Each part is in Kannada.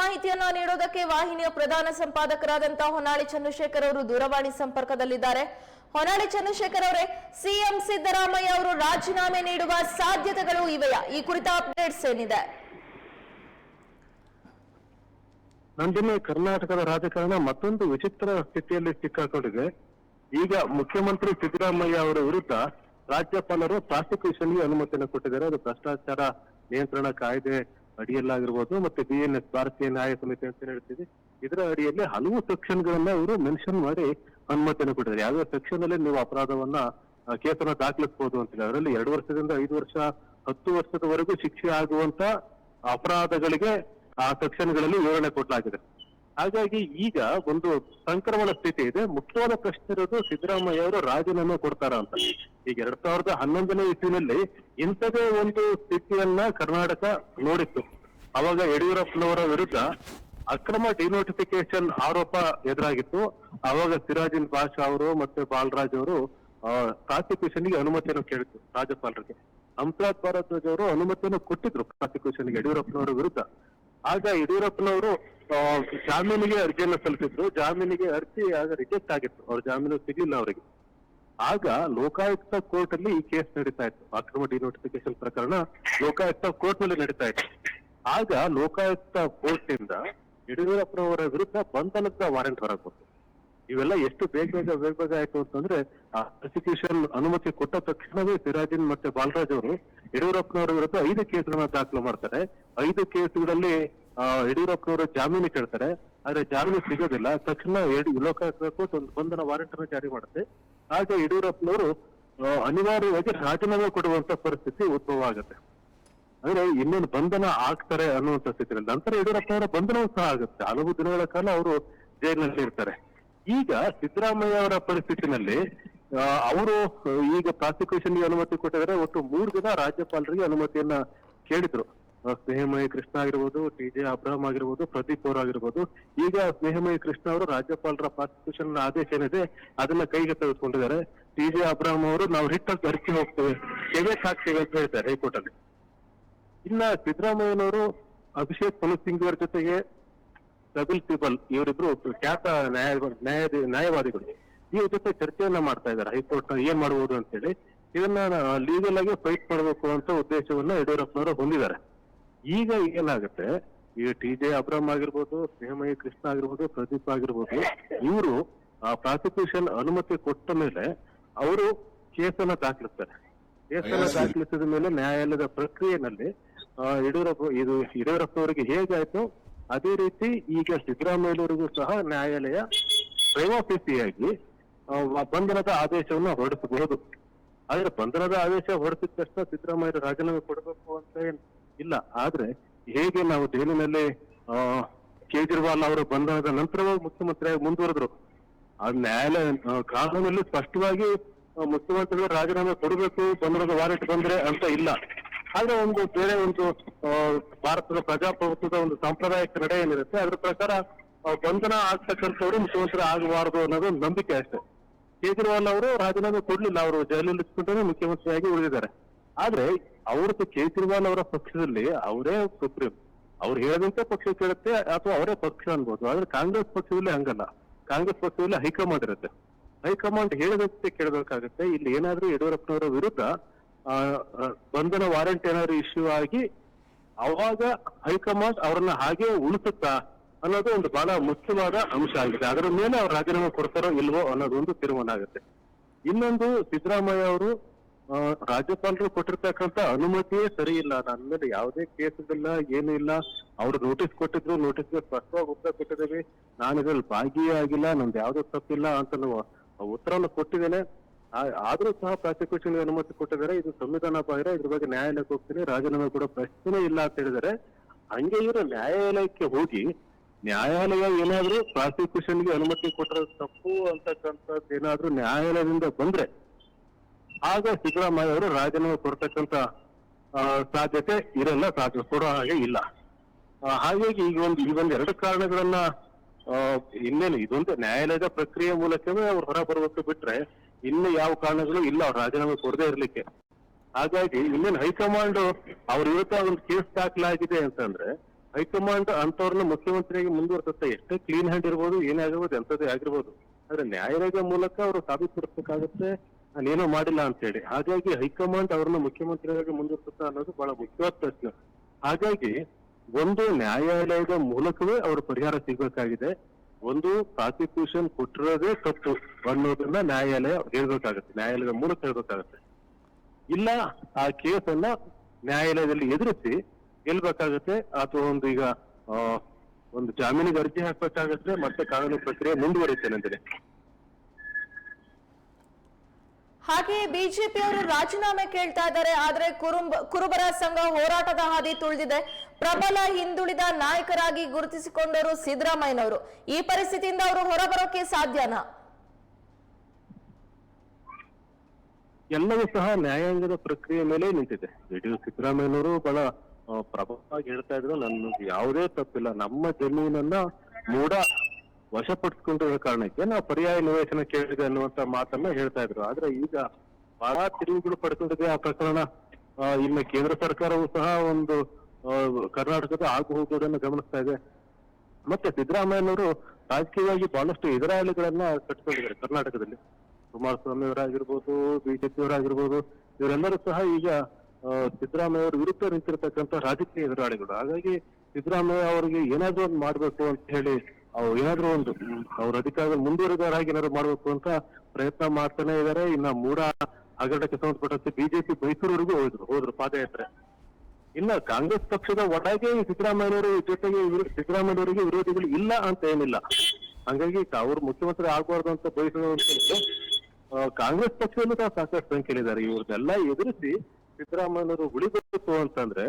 ಮಾಹಿತಿಯನ್ನ ನೀಡೋದಕ್ಕೆ ವಾಹಿನಿಯ ಪ್ರಧಾನ ಸಂಪಾದಕರಾದಂತಹ ಹೊನ್ನಾಳಿ ಚಂದ್ರಶೇಖರ್ ಅವರು ದೂರವಾಣಿ ಸಂಪರ್ಕದಲ್ಲಿದ್ದಾರೆ. ಹೊನ್ನಾಳಿ ಚಂದ್ರಶೇಖರ್ ಅವರೇ, ಸಿಎಂ ಸಿದ್ದರಾಮಯ್ಯ ಅವರು ರಾಜೀನಾಮೆ ನೀಡುವ ಸಾಧ್ಯತೆಗಳು ಇವೆಯಾ? ಈ ಕುರಿತ ಅಪ್ಡೇಟ್ಸ್ ಏನಿದೆ? ನಂದಿನಿ, ಕರ್ನಾಟಕದ ರಾಜಕಾರಣ ಮತ್ತೊಂದು ವಿಚಿತ್ರ ಸ್ಥಿತಿಯಲ್ಲಿ ಸಿಕ್ಕಾಕೊಂಡಿದೆ. ಈಗ ಮುಖ್ಯಮಂತ್ರಿ ಸಿದ್ದರಾಮಯ್ಯ ಅವರ ವಿರುದ್ಧ ರಾಜ್ಯಪಾಲರು ಪ್ರಾಸಿಕ್ಯೂಷನ್ಗೆ ಅನುಮತಿಯನ್ನು ಕೊಟ್ಟಿದ್ದಾರೆ. ಅದು ಭ್ರಷ್ಟಾಚಾರ ನಿಯಂತ್ರಣ ಕಾಯ್ದೆ ಅಡಿಯಲ್ಲಾಗಿರ್ಬೋದು ಮತ್ತೆ ಬಿ ಎನ್ ಎಸ್ ಭಾರತೀಯ ನ್ಯಾಯ ಸಮಿತಿ ಅಂತ ಹೇಳ್ತೀವಿ. ಇದರ ಅಡಿಯಲ್ಲಿ ಹಲವು ಸೆಕ್ಷನ್ ಗಳನ್ನ ಇವರು ಮೆನ್ಷನ್ ಮಾಡಿ ಅನುಮತಿಯನ್ನು ಕೊಟ್ಟಿದ್ದಾರೆ. ಯಾವ್ಯಾವ ಸೆಕ್ಷನ್ ಅಲ್ಲಿ ನೀವು ಅಪರಾಧವನ್ನ ಕೇಸನ್ನ ದಾಖಲಿಸಬಹುದು ಅಂತ ಹೇಳಿ ಅದರಲ್ಲಿ ಎರಡು ವರ್ಷದಿಂದ ಐದು ವರ್ಷ, ಹತ್ತು ವರ್ಷದವರೆಗೂ ಶಿಕ್ಷೆ ಆಗುವಂತ ಅಪರಾಧಗಳಿಗೆ ಆ ಸೆಕ್ಷನ್ಗಳಲ್ಲಿ ವಿವರಣೆ ಕೊಡಲಾಗಿದೆ. ಹಾಗಾಗಿ ಈಗ ಒಂದು ಸಂಕ್ರಮಣ ಸ್ಥಿತಿ ಇದೆ. ಮುಖ್ಯವಾದ ಪ್ರಶ್ನೆ ಇರೋದು ಸಿದ್ದರಾಮಯ್ಯ ಅವರು ರಾಜೀನಾಮೆ ಕೊಡ್ತಾರ ಅಂತ. ಈಗ ಎರಡ್ ಸಾವಿರದ ಹನ್ನೊಂದನೇ ಇಸ್ವಿನಲ್ಲಿ ಇಂಥದೇ ಒಂದು ಸ್ಥಿತಿಯನ್ನ ಕರ್ನಾಟಕ ನೋಡಿತ್ತು. ಅವಾಗ ಯಡಿಯೂರಪ್ಪನವರ ವಿರುದ್ಧ ಅಕ್ರಮ ಡಿನೋಟಿಫಿಕೇಶನ್ ಆರೋಪ ಎದುರಾಗಿತ್ತು. ಅವಾಗ ಸಿರಾಜಿನ್ ಬಾಷಾ ಅವರು ಮತ್ತೆ ಬಾಲರಾಜ್ ಅವರು ಪ್ರಾಸಿಕ್ಯೂಷನ್ಗೆ ಅನುಮತಿಯನ್ನು ಕೇಳಿದ್ರು ರಾಜ್ಯಪಾಲರಿಗೆ. ಹಂಸರಾಜ್ ಭಾರದ್ವಾಜ್ ಅವರು ಅನುಮತಿಯನ್ನು ಕೊಟ್ಟಿದ್ರು ಪ್ರಾಸಿಕ್ಯೂಷನ್ಗೆ ಯಡಿಯೂರಪ್ಪನವರ ವಿರುದ್ಧ. ಆಗ ಯಡಿಯೂರಪ್ಪನವರು ಜಾಮೀನಿಗೆ ಅರ್ಜಿಯನ್ನು ಸಲ್ಲಿಸಿದ್ರು. ಜಾಮೀನಿಗೆ ಅರ್ಜಿ ಆಗ ರಿಜೆಕ್ಟ್ ಆಗಿತ್ತು. ಅವ್ರ ಜಾಮೀನು ಸಿಗಲಿಲ್ಲ ಅವರಿಗೆ. ಆಗ ಲೋಕಾಯುಕ್ತ ಕೋರ್ಟ್ ಅಲ್ಲಿ ಈ ಕೇಸ್ ನಡೀತಾ ಇತ್ತು. ಅಕ್ರಮ ಡಿನೋಟಿಫಿಕೇಶನ್ ಪ್ರಕರಣ ಲೋಕಾಯುಕ್ತ ಕೋರ್ಟ್ನಲ್ಲಿ ನಡೀತಾ ಇತ್ತು. ಆಗ ಲೋಕಾಯುಕ್ತ ಕೋರ್ಟ್ ಇಂದ ಯಡಿಯೂರಪ್ಪನವರ ವಿರುದ್ಧ ಬಂಧನದ ವಾರೆಂಟ್ ಹೊರಗೆ ಇವೆಲ್ಲ ಎಷ್ಟು ಬೇಗ ಬೇಗ ಬೇಗ ಬೇಗ ಆಯ್ತು ಅಂತಂದ್ರೆ ಪ್ರಾಸಿಕ್ಯೂಷನ್ ಅನುಮತಿ ಕೊಟ್ಟ ತಕ್ಷಣವೇ ಸಿರಾಜಿನ್ ಮತ್ತೆ ಬಾಲರಾಜ್ ಅವರು ಯಡಿಯೂರಪ್ಪನವರ ವಿರುದ್ಧ ಐದು ಕೇಸ್ಗಳನ್ನ ದಾಖಲು ಮಾಡ್ತಾರೆ. ಐದು ಕೇಸ್ಗಳಲ್ಲಿ ಯಡಿಯೂರಪ್ಪನವರು ಜಾಮೀನು ಕೇಳ್ತಾರೆ. ಆದ್ರೆ ಜಾಮೀನು ಸಿಗೋದಿಲ್ಲ. ತಕ್ಷಣ ಲೋಕಾಯುಕ್ತ ಕೋರ್ಟ್ ಒಂದು ಬಂಧನ ವಾರೆಂಟ್ ಅನ್ನು ಜಾರಿ ಮಾಡುತ್ತೆ. ಆಗ ಯಡಿಯೂರಪ್ಪನವರು ಅನಿವಾರ್ಯವಾಗಿ ರಾಜೀನಾಮೆ ಕೊಡುವಂತ ಪರಿಸ್ಥಿತಿ ಉದ್ಭವ ಆಗುತ್ತೆ. ಅಂದ್ರೆ ಇನ್ನೊಂದು ಬಂಧನ ಆಗ್ತಾರೆ ಅನ್ನುವಂತ ಸ್ಥಿತಿ ನಂತರ ಯಡಿಯೂರಪ್ಪನವರ ಬಂಧನವೂ ಸಹ ಆಗುತ್ತೆ. ಹಲವು ದಿನಗಳ ಕಾಲ ಅವರು ಜೈಲಿನಲ್ಲಿ ಇರ್ತಾರೆ. ಈಗ ಸಿದ್ದರಾಮಯ್ಯ ಅವರ ಪರಿಸ್ಥಿತಿನಲ್ಲಿ ಅವರು ಈಗ ಪ್ರಾಸಿಕ್ಯೂಷನ್ಗೆ ಅನುಮತಿ ಕೊಟ್ಟಿದ್ದಾರೆ. ಒಟ್ಟು ಮೂರು ದಿನ ರಾಜ್ಯಪಾಲರಿಗೆ ಅನುಮತಿಯನ್ನ ಕೇಳಿದ್ರು. ಸ್ನೇಹಮಯ ಕೃಷ್ಣ ಆಗಿರ್ಬೋದು ಟಿ ಜೆ ಅಬ್ರಹಂ ಆಗಿರ್ಬೋದು, ಪ್ರದೀಪ್ ಅವರು ಆಗಿರ್ಬೋದು. ಈಗ ಸ್ನೇಹಮಯ ಕೃಷ್ಣ ಅವರು ರಾಜ್ಯಪಾಲರ ಪ್ರಾಸಿಕ್ಯೂಷನ್ ಆದೇಶ ಏನಿದೆ, ಅದನ್ನ ಕೈಗೆ ತೆಗೆದುಕೊಂಡಿದ್ದಾರೆ. ಟಿ ಜೆ ಅಬ್ರಹಂ ಅವರು, ನಾವು ರಿಟ್ ಅರ್ಜಿ ಹೋಗ್ತೇವೆ. ಕೆವೆಕ್ ಹಾಕ್ತೇವೆ ಅಂತ ಹೇಳ್ತಾರೆ ಹೈಕೋರ್ಟ್ ಅಲ್ಲಿ ಇನ್ನ ಸಿದ್ದರಾಮಯ್ಯನವರು ಅಭಿಷೇಕ್ ಮನು ಸಿಂಗ್ ಅವರ ಜೊತೆಗೆ ರಗುಲ್ ಸಿಬಲ್ ಇವರಿಬ್ರು ಖ್ಯಾತ ನ್ಯಾಯ ನ್ಯಾಯವಾದಿಗಳು. ಇವ್ರ ಜೊತೆ ಚರ್ಚೆಯನ್ನ ಮಾಡ್ತಾ ಇದ್ದಾರೆ. ಹೈಕೋರ್ಟ್ ಏನ್ ಮಾಡಬಹುದು ಅಂತ ಹೇಳಿ ಇದನ್ನ ಲೀಗಲ್ ಆಗಿ ಫೈಟ್ ಮಾಡಬೇಕು ಅಂತ ಉದ್ದೇಶವನ್ನ ಯಡಿಯೂರಪ್ಪನವರು ಹೊಂದಿದ್ದಾರೆ. ಈಗ ಏನಾಗುತ್ತೆ? ಈಗ ಟಿ ಜೆ ಅಬ್ರಾಮ್ ಆಗಿರ್ಬೋದು ಸ್ನೇಹಮಯಿ ಕೃಷ್ಣ ಆಗಿರ್ಬೋದು ಪ್ರದೀಪ್ ಆಗಿರ್ಬೋದು ಇವರು ಪ್ರಾಸಿಕ್ಯೂಷನ್ ಅನುಮತಿ ಕೊಟ್ಟ ಮೇಲೆ ಅವರು ಕೇಸನ್ನ ದಾಖಲಿಸ್ತಾರೆ. ಕೇಸನ್ನ ದಾಖಲಿಸಿದ ಮೇಲೆ ನ್ಯಾಯಾಲಯದ ಪ್ರಕ್ರಿಯೆನಲ್ಲಿ ಯಡಿಯೂರಪ್ಪ ಇದು ಯಡಿಯೂರಪ್ಪನವರಿಗೆ ಹೇಗಾಯ್ತು ಅದೇ ರೀತಿ ಈಗ ಸಿದ್ದರಾಮಯ್ಯವರಿಗೂ ಸಹ ನ್ಯಾಯಾಲಯ ಪ್ರೈವಾಫಿಸಿಯಾಗಿ ಬಂಧನದ ಆದೇಶವನ್ನು ಹೊರಡಿಸಬಹುದು. ಆದ್ರೆ ಬಂಧನದ ಆದೇಶ ಹೊರಡಿಸಿದ ತಕ್ಷಣ ಸಿದ್ದರಾಮಯ್ಯ ರಾಜೀನಾಮೆ ಕೊಡಬೇಕು ಅಂತ ಏನ್ ಇಲ್ಲ. ಆದ್ರೆ ಹೇಗೆ ನಾವು ಜೈಲಿನಲ್ಲಿ ಆ, ಕೇಜ್ರಿವಾಲ್ ಅವರ ಬಂಧನದ ನಂತರವೂ ಮುಖ್ಯಮಂತ್ರಿಯಾಗಿ ಮುಂದುವರೆದ್ರು. ಆ ನ್ಯಾಯಾಲಯ ಆ, ಕಾನೂನಲ್ಲಿ ಸ್ಪಷ್ಟವಾಗಿ ಆ, ಮುಖ್ಯಮಂತ್ರಿಗಳು ರಾಜೀನಾಮೆ ಕೊಡಬೇಕು ಬಂಧನದ ವಾರೆಂಟ್ ಬಂದ್ರೆ ಅಂತ ಇಲ್ಲ. ಆದ್ರೆ ಒಂದು ಬೇರೆ ಒಂದು ಭಾರತದ ಪ್ರಜಾಪ್ರಭುತ್ವದ ಒಂದು ಸಾಂಪ್ರದಾಯಿಕ ನಡೆ ಏನಿರುತ್ತೆ, ಅದ್ರ ಪ್ರಕಾರ ಬಂಧನ ಆಗ್ತಕ್ಕಂಥವ್ರು ಮುಖ್ಯಮಂತ್ರಿ ಆಗಬಾರದು ಅನ್ನೋದು ಒಂದು ನಂಬಿಕೆ ಅಷ್ಟೇ. ಕೇಜ್ರಿವಾಲ್ ಅವರು ರಾಜೀನಾಮೆ ಕೊಡ್ಲಿಲ್ಲ, ಅವರು ಜೈಲಲ್ಲಿ ಇಟ್ಕೊಂಡ್ರೆ ಮುಖ್ಯಮಂತ್ರಿಯಾಗಿ ಉಳಿದಿದ್ದಾರೆ. ಆದ್ರೆ, ಅವ್ರದ್ದು ಕೇಜ್ರಿವಾಲ್ ಅವರ ಪಕ್ಷದಲ್ಲಿ ಅವರೇ ಸುಪ್ರೀಂ ಅವ್ರು ಹೇಳದಂತೆ ಪಕ್ಷ ಕೇಳುತ್ತೆ, ಅಥವಾ ಅವರೇ ಪಕ್ಷ ಅನ್ಬೋದು. ಆದ್ರೆ ಕಾಂಗ್ರೆಸ್ ಪಕ್ಷದಲ್ಲಿ ಹಂಗಲ್ಲ. ಕಾಂಗ್ರೆಸ್ ಪಕ್ಷದಲ್ಲಿ ಹೈಕಮಾಂಡ್ ಇರುತ್ತೆ. ಹೈಕಮಾಂಡ್ ಹೇಳದಂತೆ ಕೇಳಬೇಕಾಗುತ್ತೆ, ಇಲ್ಲಿ ಏನಾದ್ರೂ ಯಡಿಯೂರಪ್ಪನವರ ವಿರುದ್ಧ ಬಂಧನ ವಾರೆಂಟ್ ಏನಾದ್ರು ಇಶ್ಯೂ ಆಗಿ ಅವಾಗ ಹೈಕಮಾಂಡ್ ಅವ್ರನ್ನ ಹಾಗೆ ಉಳಿಸುತ್ತಾ ಅನ್ನೋದು ಒಂದು ಬಹಳ ಮುಖ್ಯವಾದ ಅಂಶ ಆಗಿದೆ. ಅದರ ಮೇಲೆ ಅವ್ರು ರಾಜೀನಾಮೆ ಕೊಡ್ತಾರೋ ಇಲ್ವೋ ಅನ್ನೋದು ಒಂದು ತೀರ್ಮಾನ ಆಗುತ್ತೆ. ಇನ್ನೊಂದು ಸಿದ್ದರಾಮಯ್ಯ ಅವರು ರಾಜ್ಯಪಾಲರು ಕೊಟ್ಟಿರ್ತಕ್ಕಂಥ ಅನುಮತಿಯೇ ಸರಿ ಇಲ್ಲ. ನನ್ನ ಮೇಲೆ ಯಾವುದೇ ಇಲ್ಲ, ಏನೂ ಇಲ್ಲ. ಅವ್ರು ನೋಟಿಸ್ ಕೊಟ್ಟಿದ್ರು ನೋಟಿಸ್ಗೆ ಸ್ಪಷ್ಟವಾಗಿ ಉತ್ತರ ಕೊಟ್ಟಿದ್ದೀವಿ. ನಾನು ಇದ್ರಲ್ಲಿ ಭಾಗಿಯೇ ಆಗಿಲ್ಲ, ನಂದು ಯಾವುದೇ ತಪ್ಪಿಲ್ಲ ಅಂತ ನಾವು ಉತ್ತರವನ್ನು ಕೊಟ್ಟಿದ್ದೇನೆ. ಆದ್ರೂ ಸಹ ಪ್ರಾಸಿಕ್ಯೂಷನ್ ಅನುಮತಿ ಕೊಟ್ಟಿದ್ದಾರೆ. ಇದು ಸಂವಿಧಾನ ಬಾಹಿರ, ಇದ್ರ ಬಗ್ಗೆ ನ್ಯಾಯಾಲಯಕ್ಕೆ ಹೋಗ್ತೀನಿ. ರಾಜೀನಾಮೆ ಕೂಡ ಪ್ರಶ್ನೆ ಇಲ್ಲ ಅಂತ ಹೇಳಿದರೆ ಹಂಗೆ ಇವರು ನ್ಯಾಯಾಲಯಕ್ಕೆ ಹೋಗಿ ನ್ಯಾಯಾಲಯ ಏನಾದ್ರೂ ಪ್ರಾಸಿಕ್ಯೂಷನ್ಗೆ ಅನುಮತಿ ಕೊಟ್ಟರೆ ತಪ್ಪು ಅಂತಕ್ಕಂಥದ್ದು ಏನಾದ್ರೂ ನ್ಯಾಯಾಲಯದಿಂದ ಬಂದ್ರೆ ಆಗ ಸಿದ್ದರಾಮಯ್ಯ ಅವರು ರಾಜೀನಾಮೆ ಕೊಡ್ತಕ್ಕಂತ ಸಾಧ್ಯತೆ ಇರಲ್ಲ, ಸಾಧ್ಯ ಕೊಡೋ ಹಾಗೆ ಇಲ್ಲ. ಹಾಗಾಗಿ ಈಗ ಒಂದು ಈ ಒಂದು ಎರಡು ಕಾರಣಗಳನ್ನ ಇನ್ನೇನು ಇದೊಂದು ನ್ಯಾಯಾಲಯದ ಪ್ರಕ್ರಿಯೆ ಮೂಲಕವೇ ಅವ್ರು ಹೊರ ಬರಬೇಕು ಬಿಟ್ರೆ ಇನ್ನು ಯಾವ ಕಾರಣಗಳು ಇಲ್ಲ, ಅವ್ರು ರಾಜೀನಾಮೆ ಕೊಡದೇ ಇರ್ಲಿಕ್ಕೆ. ಹಾಗಾಗಿ ಇನ್ನೇನು ಹೈಕಮಾಂಡ್ ಅವ್ರ ವಿರುದ್ಧ ಒಂದು ಕೇಸ್ ದಾಖಲಾಗಿದೆ ಅಂತಂದ್ರೆ, ಹೈಕಮಾಂಡ್ ಅಂತವ್ರನ್ನ ಮುಖ್ಯಮಂತ್ರಿಯಾಗಿ ಮುಂದುವರ್ಸುತ್ತೆ. ಎಷ್ಟೇ ಕ್ಲೀನ್ ಹ್ಯಾಂಡ್ ಇರ್ಬೋದು, ಏನೇ ಆಗಿರ್ಬೋದು ಎಂತದೇ ಆಗಿರ್ಬೋದು. ಆದ್ರೆ ನ್ಯಾಯಾಲಯದ ಮೂಲಕ ಅವರು ಸಾಬೀತುಪಡಿಸಬೇಕಾಗತ್ತೆ. ನಾನೇನೋ ಮಾಡಿಲ್ಲ ಅಂತ ಹೇಳಿ ಹಾಗಾಗಿ ಹೈಕಮಾಂಡ್ ಅವ್ರನ್ನ ಮುಖ್ಯಮಂತ್ರಿಯಾಗಿ ಮುಂದುವರ್ಸುತ್ತಾ ಅನ್ನೋದು ಬಹಳ ಮುಖ್ಯವಾದ ಪ್ರಶ್ನೆ. ಹಾಗಾಗಿ ಒಂದು ನ್ಯಾಯಾಲಯದ ಮೂಲಕವೇ ಅವರು ಪರಿಹಾರ ಸಿಗ್ಬೇಕಾಗಿದೆ. ಒಂದು ಪ್ರಾಸಿಕ್ಯೂಷನ್ ಕೊಟ್ಟಿರೋದೇ ತಪ್ಪು ಅನ್ನೋದನ್ನ ನ್ಯಾಯಾಲಯ ಹೇಳ್ಬೇಕಾಗತ್ತೆ. ನ್ಯಾಯಾಲಯದ ಮೂಲಕ ಹೇಳ್ಬೇಕಾಗತ್ತೆ. ಇಲ್ಲ, ಆ ಕೇಸನ್ನ ನ್ಯಾಯಾಲಯದಲ್ಲಿ ಎದುರಿಸಿ ಗೆಲ್ಬೇಕಾಗತ್ತೆ ಅಥವಾ ಒಂದು ಈಗ ಒಂದು ಜಾಮೀನಿಗೆ ಅರ್ಜಿ ಹಾಕ್ಬೇಕಾಗತ್ತೆ, ಮತ್ತೆ ಕಾನೂನು ಪ್ರಕ್ರಿಯೆ ಮುಂದುವರಿಯುತ್ತೆ ಅಂತೀನಿ ಹಾಗೆಯೇ ಬಿಜೆಪಿಯವರು ರಾಜೀನಾಮೆ ಕೇಳ್ತಾ ಇದ್ದಾರೆ, ಆದ್ರೆ ಕುರುಂಬ, ಕುರುಬರ ಸಂಘ ಹೋರಾಟದ ಹಾದಿ ತುಳಿದಿದೆ. ಪ್ರಬಲ ಹಿಂದುಳಿದ ನಾಯಕರಾಗಿ ಗುರುತಿಸಿಕೊಂಡವರು ಸಿದ್ದರಾಮಯ್ಯನವರು. ಈ ಪರಿಸ್ಥಿತಿಯಿಂದ ಅವರು ಹೊರಬರೋಕೆ ಸಾಧ್ಯನಾ? ಎಲ್ಲವೂ ಸಹ ನ್ಯಾಯಾಂಗದ ಪ್ರಕ್ರಿಯೆ ಮೇಲೆ ನಿಂತಿದೆ. ಯಡಿಯೂರು ಸಿದ್ದರಾಮಯ್ಯನವರು ಬಹಳ ಪ್ರಬಲವಾಗಿ ಹೇಳ್ತಾ ಇದ್ರು. ನನ್ನ ಯಾವುದೇ ತಪ್ಪಿಲ್ಲ. ನಮ್ಮ ಜಮೀನನ್ನ ಮೂಡ ವಶಪಡಿಸ್ಕೊಂಡಿರೋ ಕಾರಣಕ್ಕೆ ನಾವು ಪರ್ಯಾಯ ನಿವೇಶನ ಕೇಳಿದೆ ಅನ್ನುವಂತ ಮಾತನ್ನ ಹೇಳ್ತಾ ಇದ್ರು. ಆದ್ರೆ ಈಗ ಬಹಳ ತಿರುವುಗಳು ಪಡ್ಕೊಂಡಿದೆ ಆ ಪ್ರಕರಣ. ಇನ್ನು ಕೇಂದ್ರ ಸರ್ಕಾರವು ಸಹ ಒಂದು ಕರ್ನಾಟಕದ ಆಗು ಹೋಗುವುದನ್ನು ಗಮನಿಸ್ತಾ ಇದೆ. ಮತ್ತೆ ಸಿದ್ದರಾಮಯ್ಯನವರು ರಾಜಕೀಯವಾಗಿ ಬಹಳಷ್ಟು ಎದುರಾಳಿಗಳನ್ನ ಕಟ್ಕೊಂಡಿದ್ದಾರೆ ಕರ್ನಾಟಕದಲ್ಲಿ. ಕುಮಾರಸ್ವಾಮಿ ಅವರಾಗಿರ್ಬೋದು ಬಿಜೆಪಿ ಅವರಾಗಿರ್ಬೋದು ಇವರೆಲ್ಲರೂ ಸಹ ಈಗ ಸಿದ್ದರಾಮಯ್ಯ ಅವರ ವಿರುದ್ಧ ನಿಂತಿರತಕ್ಕಂತ ರಾಜಕೀಯ ಎದುರಾಳಿಗಳು. ಹಾಗಾಗಿ ಸಿದ್ದರಾಮಯ್ಯ ಅವರಿಗೆ ಏನಾದ್ರೂ ಒಂದು ಮಾಡ್ಬೇಕು ಅಂತ ಹೇಳಿ ಅವ್ರು ಏನಾದ್ರು ಒಂದು, ಅವ್ರ ಅಧಿಕಾರದಲ್ಲಿ ಮುಂದುವರೆದವರಾಗಿ ಏನಾದ್ರು ಮಾಡ್ಬೇಕು ಅಂತ ಪ್ರಯತ್ನ ಮಾಡ್ತಾನೆ ಇದಾರೆ. ಇನ್ನ ಮೂಡ ಹಗರಣಕ್ಕೆ ಸಂಬಂಧಪಟ್ಟಂತೆ ಬಿಜೆಪಿ ಮೈಸೂರುವರೆಗೂ ಹೋದ್ರು ಹೋದ್ರು ಪಾದಯಾತ್ರೆ. ಇನ್ನ ಕಾಂಗ್ರೆಸ್ ಪಕ್ಷದ ಒಳಗೆ ಸಿದ್ದರಾಮಯ್ಯವರು ಜೊತೆಗೆ ಸಿದ್ದರಾಮಯ್ಯವರಿಗೆ ವಿರೋಧಿಗಳು ಇಲ್ಲ ಅಂತ ಏನಿಲ್ಲ. ಹಂಗಾಗಿ ಅವ್ರು ಮುಖ್ಯಮಂತ್ರಿ ಆಗಬಾರ್ದು ಅಂತ ಬಯಸುವಂತ ಕಾಂಗ್ರೆಸ್ ಪಕ್ಷದಲ್ಲೂ ಸಹ ಸಾಕಷ್ಟು ಸಂಖ್ಯೆಯಲ್ಲಿದ್ದಾರೆ ಇವ್ರದೆಲ್ಲ ಎದುರಿಸಿ ಸಿದ್ದರಾಮಯ್ಯವರು ಉಳಿಬೇಕು ಅಂತಂದ್ರೆ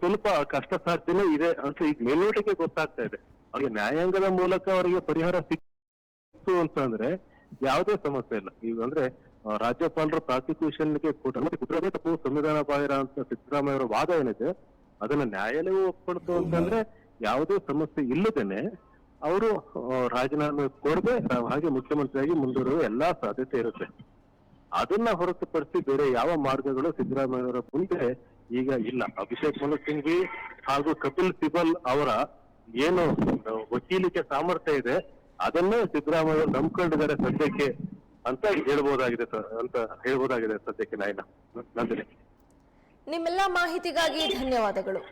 ಸ್ವಲ್ಪ ಕಷ್ಟ ಸಾಧ್ಯನೇ ಇದೆ ಅಂತ ಈಗ ಮೇಲ್ನೋಟಕ್ಕೆ ಗೊತ್ತಾಗ್ತಾ ಇದೆ. ಅವ್ರಿಗೆ ನ್ಯಾಯಾಂಗದ ಮೂಲಕ ಅವರಿಗೆ ಪರಿಹಾರ ಸಿಕ್ತು ಅಂತಂದ್ರೆ ಯಾವುದೇ ಸಮಸ್ಯೆ ಇಲ್ಲ. ಈಗ ಅಂದ್ರೆ ರಾಜ್ಯಪಾಲರು ಪ್ರಾಸಿಕ್ಯೂಷನ್ಗೆ ಕುದುರೆ ತಪ್ಪು ಸಂವಿಧಾನ ಬಾಹಿರ ಅಂತ ಸಿದ್ದರಾಮಯ್ಯ ಅವರ ವಾದ ಏನಿದೆ, ಅದನ್ನ ನ್ಯಾಯಾಲಯ ಒಪ್ಕೊಳ್ತು ಅಂತಂದ್ರೆ ಯಾವುದೇ ಸಮಸ್ಯೆ ಇಲ್ಲದೇನೆ ಅವರು ರಾಜೀನಾಮೆ ಕೊಡದೆ ಹಾಗೆ ಮುಖ್ಯಮಂತ್ರಿಯಾಗಿ ಮುಂದುವರಿಯುವ ಎಲ್ಲಾ ಸಾಧ್ಯತೆ ಇರುತ್ತೆ. ಅದನ್ನ ಹೊರತುಪಡಿಸಿ ಬೇರೆ ಯಾವ ಮಾರ್ಗಗಳು ಸಿದ್ದರಾಮಯ್ಯ ಅವರ ಮುಂದೆ ಈಗ ಇಲ್ಲ. ಅಭಿಷೇಕ್ ಮನು ಸಿಂಘ್ವಿ ಹಾಗೂ ಕಪಿಲ್ ಸಿಬಲ್ ಅವರ ಏನು ವಕೀಲಿಕೆ ಸಾಮರ್ಥ್ಯ ಇದೆ, ಅದನ್ನೇ ಸಿದ್ದರಾಮಯ್ಯ ನಂಬ್ಕೊಂಡಿದ್ದಾರೆ ಸದ್ಯಕ್ಕೆ ಅಂತ ಹೇಳ್ಬೋದಾಗಿದೆ ಅಂತ ಹೇಳ್ಬೋದಾಗಿದೆ ಸದ್ಯಕ್ಕೆ ನಾಯನ, ನಂದಿನಿ. ನಿಮ್ಮೆಲ್ಲ ಮಾಹಿತಿಗಾಗಿ ಧನ್ಯವಾದಗಳು.